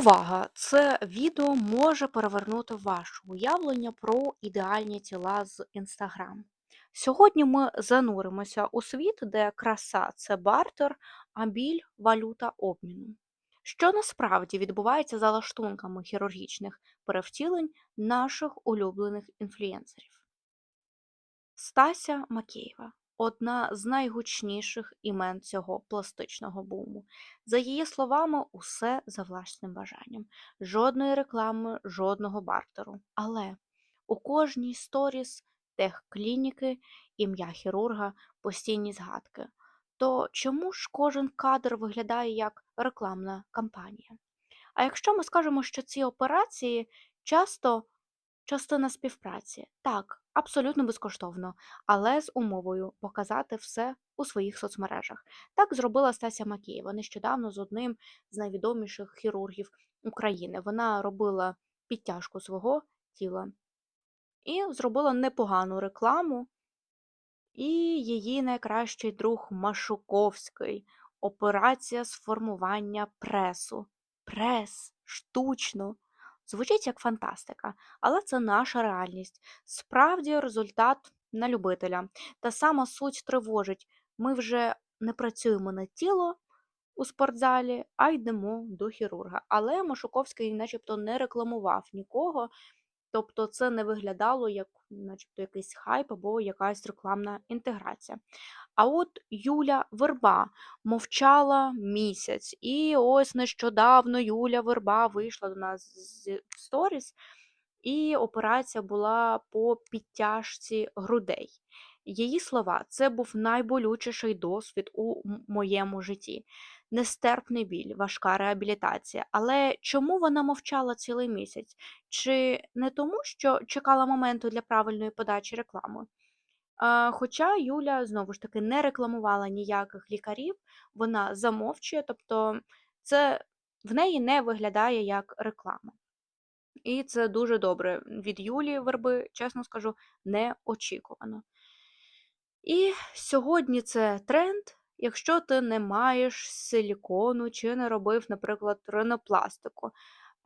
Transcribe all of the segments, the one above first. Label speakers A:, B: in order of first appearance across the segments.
A: Увага! Це відео може перевернути ваше уявлення про ідеальні тіла з Instagram. Сьогодні ми зануримося у світ, де краса це бартер, а біль валюта обміну. Що насправді відбувається за лаштунками хірургічних перевтілень наших улюблених інфлюенсерів? Стася Макеєва одна з найгучніших імен цього пластичного буму. За її словами, усе за власним бажанням. Жодної реклами, жодного бартеру. Але у кожній сторіс техклініки, ім'я хірурга, постійні згадки. То чому ж кожен кадр виглядає як рекламна кампанія? А якщо ми скажемо, що ці операції часто Частина співпраці. Так, абсолютно безкоштовно, але з умовою показати все у своїх соцмережах. Так зробила Стася Макієва нещодавно з одним з найвідоміших хірургів України. Вона робила підтяжку свого тіла і зробила непогану рекламу. І її найкращий друг Машуковський. Операція з формування пресу. Прес штучно. Звучить як фантастика, але це наша реальність. Справді, результат на любителя. Та сама суть тривожить. Ми вже не працюємо на тіло у спортзалі, а йдемо до хірурга. Але Машуковський начебто не рекламував нікого, тобто це не виглядало як начебто якийсь хайп або якась рекламна інтеграція. А от Юля Верба мовчала місяць, і ось нещодавно Юля Верба вийшла до нас з сторіс, і операція була по підтяжці грудей. Її слова, це був найболючіший досвід у моєму житті. Нестерпний біль, важка реабілітація. Але чому вона мовчала цілий місяць? Чи не тому, що чекала моменту для правильної подачі реклами? Хоча Юля знову ж таки не рекламувала ніяких лікарів, вона замовчує, тобто це в неї не виглядає як реклама. І це дуже добре від Юлії Верби, чесно скажу, неочікувано. І сьогодні це тренд, якщо ти не маєш силікону чи не робив, наприклад, ринопластику.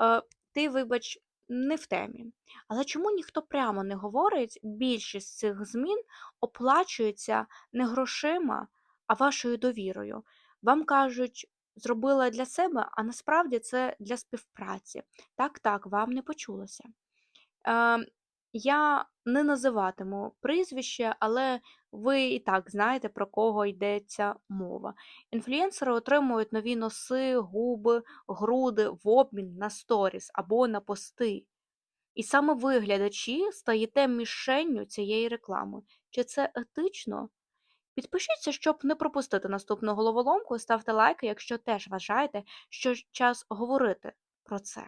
A: Е, ти, вибач, не в темі. Але чому ніхто прямо не говорить, більшість цих змін оплачується не грошима, а вашою довірою. Вам кажуть, зробила для себе, а насправді це для співпраці. Так, так, вам не почулося. Е, я не називатиму прізвище, але ви і так знаєте, про кого йдеться мова. Інфлюенсери отримують нові носи, губи, груди в обмін на сторіс або на пости. І саме ви, глядачі, стаєте мішенню цієї реклами. Чи це етично? Підпишіться, щоб не пропустити наступну головоломку, ставте лайки, якщо теж вважаєте, що час говорити про це.